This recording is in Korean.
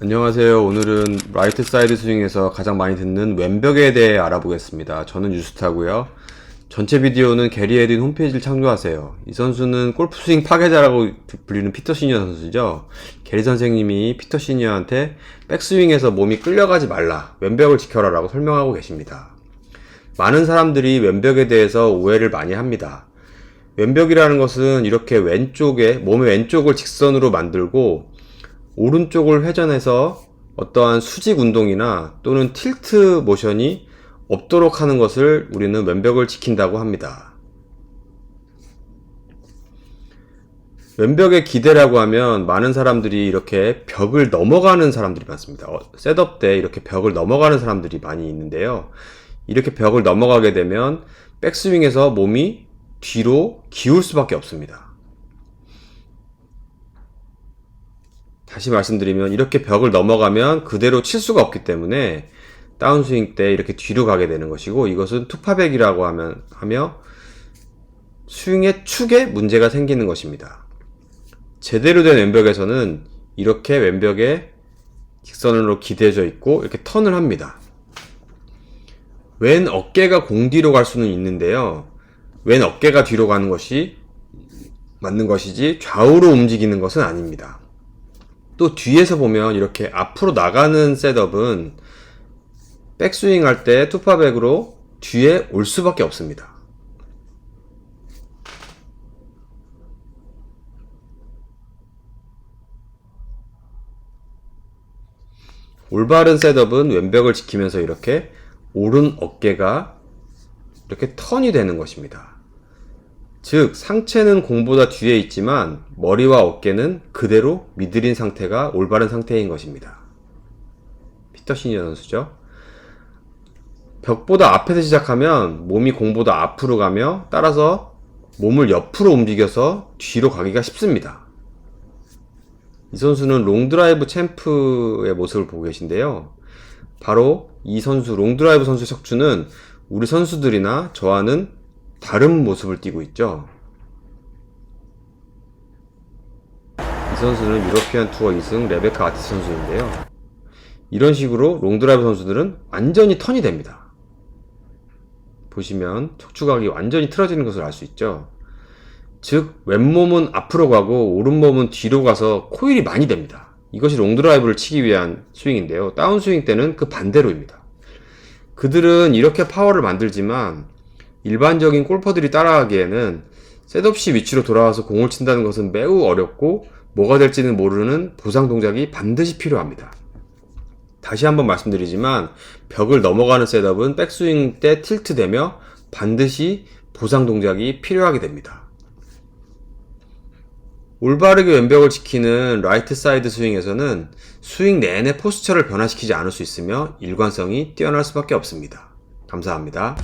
안녕하세요. 오늘은 라이트 사이드 스윙에서 가장 많이 듣는 왼벽에 대해 알아보겠습니다. 저는 유스타고요. 전체 비디오는 게리 에딘 홈페이지를 참조하세요. 이 선수는 골프 스윙 파괴자라고 불리는 피터 시니어 선수죠. 게리 선생님이 피터 시니어한테 백스윙에서 몸이 끌려가지 말라, 왼벽을 지켜라 라고 설명하고 계십니다. 많은 사람들이 왼벽에 대해서 오해를 많이 합니다. 왼벽이라는 것은 이렇게 왼쪽에, 몸의 왼쪽을 직선으로 만들고 오른쪽을 회전해서 어떠한 수직 운동이나 또는 틸트 모션이 없도록 하는 것을 우리는 왼벽을 지킨다고 합니다. 왼벽의 기대라고 하면 많은 사람들이 이렇게 벽을 넘어가는 사람들이 많습니다. 어, 셋업 때 이렇게 벽을 넘어가는 사람들이 많이 있는데요. 이렇게 벽을 넘어가게 되면 백스윙에서 몸이 뒤로 기울 수밖에 없습니다. 다시 말씀드리면 이렇게 벽을 넘어가면 그대로 칠 수가 없기 때문에 다운스윙 때 이렇게 뒤로 가게 되는 것이고 이것은 투파백이라고 하면, 하며 스윙의 축에 문제가 생기는 것입니다. 제대로 된 왼벽에서는 이렇게 왼벽에 직선으로 기대져 있고 이렇게 턴을 합니다. 왼 어깨가 공 뒤로 갈 수는 있는데요. 왼 어깨가 뒤로 가는 것이 맞는 것이지 좌우로 움직이는 것은 아닙니다. 또 뒤에서 보면 이렇게 앞으로 나가는 셋업은 백스윙 할 때 투파백으로 뒤에 올 수밖에 없습니다. 올바른 셋업은 왼벽을 지키면서 이렇게 오른 어깨가 이렇게 턴이 되는 것입니다. 즉, 상체는 공보다 뒤에 있지만 머리와 어깨는 그대로 미들인 상태가 올바른 상태인 것입니다. 피터 시니어 선수죠. 벽보다 앞에서 시작하면 몸이 공보다 앞으로 가며 따라서 몸을 옆으로 움직여서 뒤로 가기가 쉽습니다. 이 선수는 롱드라이브 챔프의 모습을 보고 계신데요. 바로 이 선수, 롱드라이브 선수 척추는 우리 선수들이나 저와는 다른 모습을 띠고 있죠. 이 선수는 유러피안 투어 2승 레베카 아티스 선수인데요. 이런 식으로 롱드라이브 선수들은 완전히 턴이 됩니다. 보시면 척추각이 완전히 틀어지는 것을 알 수 있죠. 즉, 왼몸은 앞으로 가고 오른몸은 뒤로 가서 코일이 많이 됩니다. 이것이 롱드라이브를 치기 위한 스윙인데요. 다운스윙 때는 그 반대로입니다. 그들은 이렇게 파워를 만들지만 일반적인 골퍼들이 따라하기에는 셋업시 위치로 돌아와서 공을 친다는 것은 매우 어렵고 뭐가 될지는 모르는 보상 동작이 반드시 필요합니다. 다시 한번 말씀드리지만 벽을 넘어가는 셋업은 백스윙 때 틸트되며 반드시 보상 동작이 필요하게 됩니다. 올바르게 왼벽을 지키는 라이트 사이드 스윙에서는 스윙 내내 포스처를 변화시키지 않을 수 있으며 일관성이 뛰어날 수밖에 없습니다. 감사합니다.